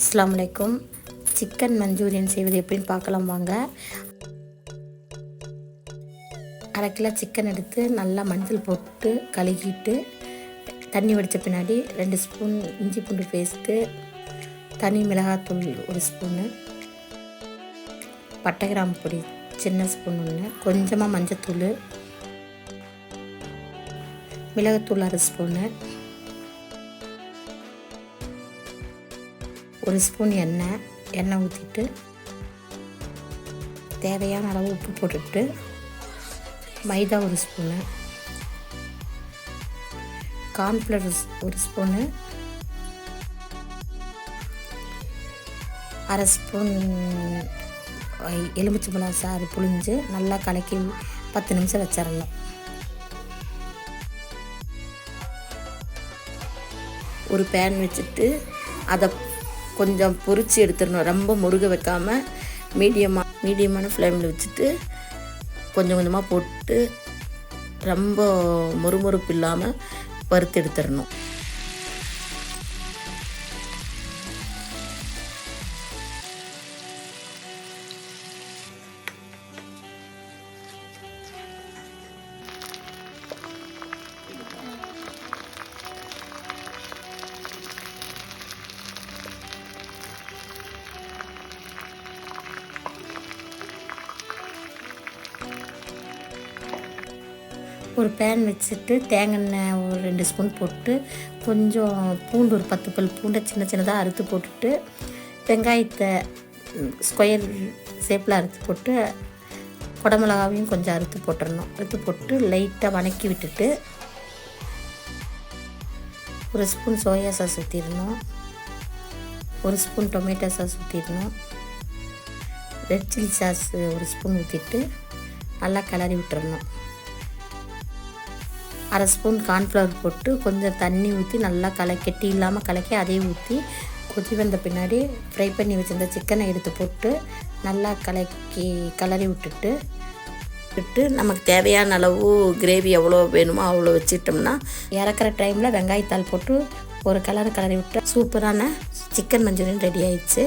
அஸ்லாம் வலைக்கும் chicken Manchurian செய்வது எப்படின்னு பார்க்கலாம் வாங்க. அரை கிலோ சிக்கன் எடுத்து நல்லா மஞ்சள் போட்டு கழுகிட்டு தண்ணி வடித்த பின்னாடி ரெண்டு ஸ்பூன் இஞ்சி பூண்டு பேஸ்ட்டு தனி மிளகாத்தூள் ஒரு ஸ்பூனு பட்டை கிராம்பு பொடி சின்ன ஸ்பூன் ஒன்று கொஞ்சமாக மஞ்சத்தூள் மிளகாத்தூள் அரை ஸ்பூனு ஒரு ஸ்பூன் எண்ணெய் எண்ணெய் ஊற்றிட்டு தேவையான அளவு உப்பு போட்டுட்டு மைதா ஒரு ஸ்பூனு கார்ன்ஃப்ளவர் ஒரு ஸ்பூனு அரை ஸ்பூன் எலுமிச்சம்பழம் சாறு புழிஞ்சு நல்லா கலக்கி பத்து நிமிஷம் வச்சிடணும். ஒரு பேன் வச்சுட்டு அதை கொஞ்சம் பொறிச்சு எடுத்துடணும். ரொம்ப முருக வைக்காமல் மீடியமாக மீடியமான ஃப்ளேமில் வச்சுட்டு கொஞ்சம் கொஞ்சமாக போட்டு ரொம்ப மொறுமொறுப்பு இல்லாமல் வறுத்து எடுத்துடணும். ஒரு பேன் வச்சுட்டு தேங்காய் எண்ணெய் ஒரு ரெண்டு ஸ்பூன் போட்டு கொஞ்சம் பூண்டு ஒரு பத்து பல் பூண்டை சின்ன சின்னதாக அறுத்து போட்டுட்டு வெங்காயத்தை ஸ்கொயர் ஷேப்பில் அறுத்து போட்டு குடமிளகாவையும் கொஞ்சம் அறுத்து போட்டுடணும் அறுத்து போட்டு லைட்டாக வணக்கி விட்டுட்டு ஒரு ஸ்பூன் சோயா சாஸ் ஊற்றிடணும் ஒரு ஸ்பூன் டொமேட்டோ சாஸ் ஊற்றிடணும் ரெட் சில்லி சாஸ் ஒரு ஸ்பூன் ஊற்றிட்டு நல்லா கிளறி விட்டுறணும். அரை ஸ்பூன் கார்ன்ஃப்ளவர் போட்டு கொஞ்சம் தண்ணி ஊற்றி நல்லா கலை கெட்டி இல்லாமல் கலக்கி அதையும் ஊற்றி கொதி வந்த பின்னாடி ஃப்ரை பண்ணி வச்சுருந்த சிக்கனை எடுத்து போட்டு நல்லா கலக்கி கலரி விட்டுட்டு விட்டு நமக்கு தேவையான அளவு கிரேவி எவ்வளோ வேணுமோ அவ்வளோ வச்சுட்டோம்னா இறக்குற டைமில் வெங்காயத்தாள் போட்டு ஒரு கலர் கலரி விட்டு சூப்பரான சிக்கன் மஞ்சூரியன் ரெடி ஆயிடுச்சு.